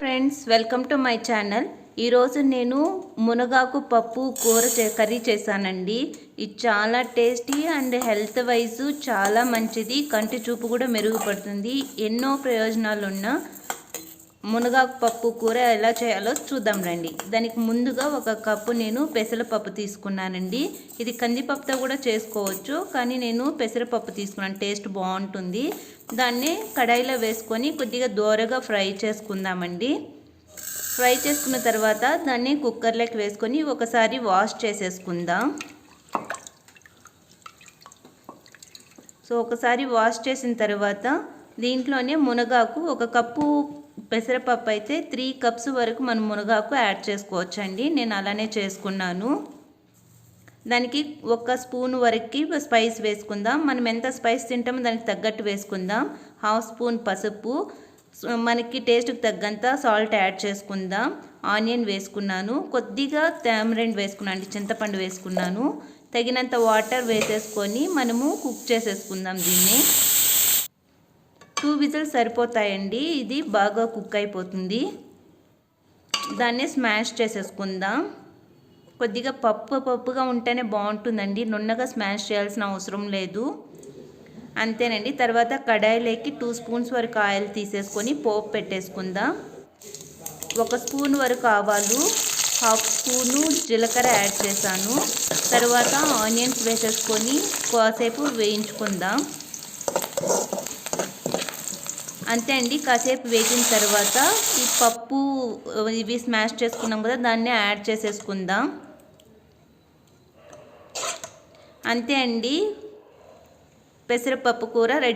Friends welcome to my channel. ఈరోజు నేను మునగాకు పప్పు కూర చే కర్రీ చేశానండి. ఇది చాలా టేస్టీ అండ్ హెల్త్ వైజ్ చాలా మంచిది. కంటి చూపు కూడా మెరుగుపడుతుంది. ఎన్నో ప్రయోజనాలు ఉన్నా మునగాకు పప్పు కూర ఎలా చేయాలో చూద్దాం రండి. దానికి ముందుగా ఒక కప్పు నేను పెసరపప్పు తీసుకున్నానండి. ఇది కందిపప్పుతో కూడా చేసుకోవచ్చు కానీ నేను పెసరపప్పు తీసుకున్నాను. టేస్ట్ బాగుంటుంది. దాన్ని కడాయిలో వేసుకొని కొద్దిగా దోరగా ఫ్రై చేసుకుందామండి. ఫ్రై చేసుకున్న తర్వాత దాన్ని కుక్కర్లోకి వేసుకొని ఒకసారి వాష్ చేసేసుకుందాం. సో ఒకసారి వాష్ చేసిన తర్వాత దీంట్లోనే మునగాకు ఒక కప్పు పెసరపప్పు అయితే త్రీ కప్స్ వరకు మనం మునగాకు యాడ్ చేసుకోవచ్చండి. నేను అలానే చేసుకున్నాను. దానికి ఒక స్పూన్ వరకు స్పైస్ వేసుకుందాం. మనం ఎంత స్పైస్ తింటామో దానికి తగ్గట్టు వేసుకుందాం. హాఫ్ స్పూన్ పసుపు. మనకి టేస్ట్కి తగ్గంత సాల్ట్ యాడ్ చేసుకుందాం. ఆనియన్ వేసుకున్నాను. కొద్దిగా తామరెండ్ వేసుకున్నాను చింతపండు వేసుకున్నాను. తగినంత వాటర్ వేసేసుకొని మనము కుక్ చేసేసుకుందాం దీన్ని. టూ విజిల్స్ సరిపోతాయండి. ఇది బాగా కుక్ అయిపోతుంది. దాన్ని స్మాష్ చేసేసుకుందాం. కొద్దిగా పప్పు పప్పుగా ఉంటేనే బాగుంటుందండి. నున్నగా స్మాష్ చేయాల్సిన అవసరం లేదు. అంతేనండి. తర్వాత కడాయిలోకి టూ స్పూన్స్ వరకు ఆయిల్ తీసేసుకొని పోపు పెట్టేసుకుందాం. ఒక స్పూన్ వరకు ఆవాలు హాఫ్ స్పూను జీలకర్ర యాడ్ చేశాను. తర్వాత ఆనియన్స్ వేసేసుకొని కాసేపు వేయించుకుందాం. అంతే అండి. కాసేపు వేగిన తర్వాత ఈ పప్పు ఇవి స్మాష్ చేసుకున్నాం కదా దాన్ని యాడ్ చేసేసుకుందాం. అంతే అండి. పెసరపప్పు కూర రెడీ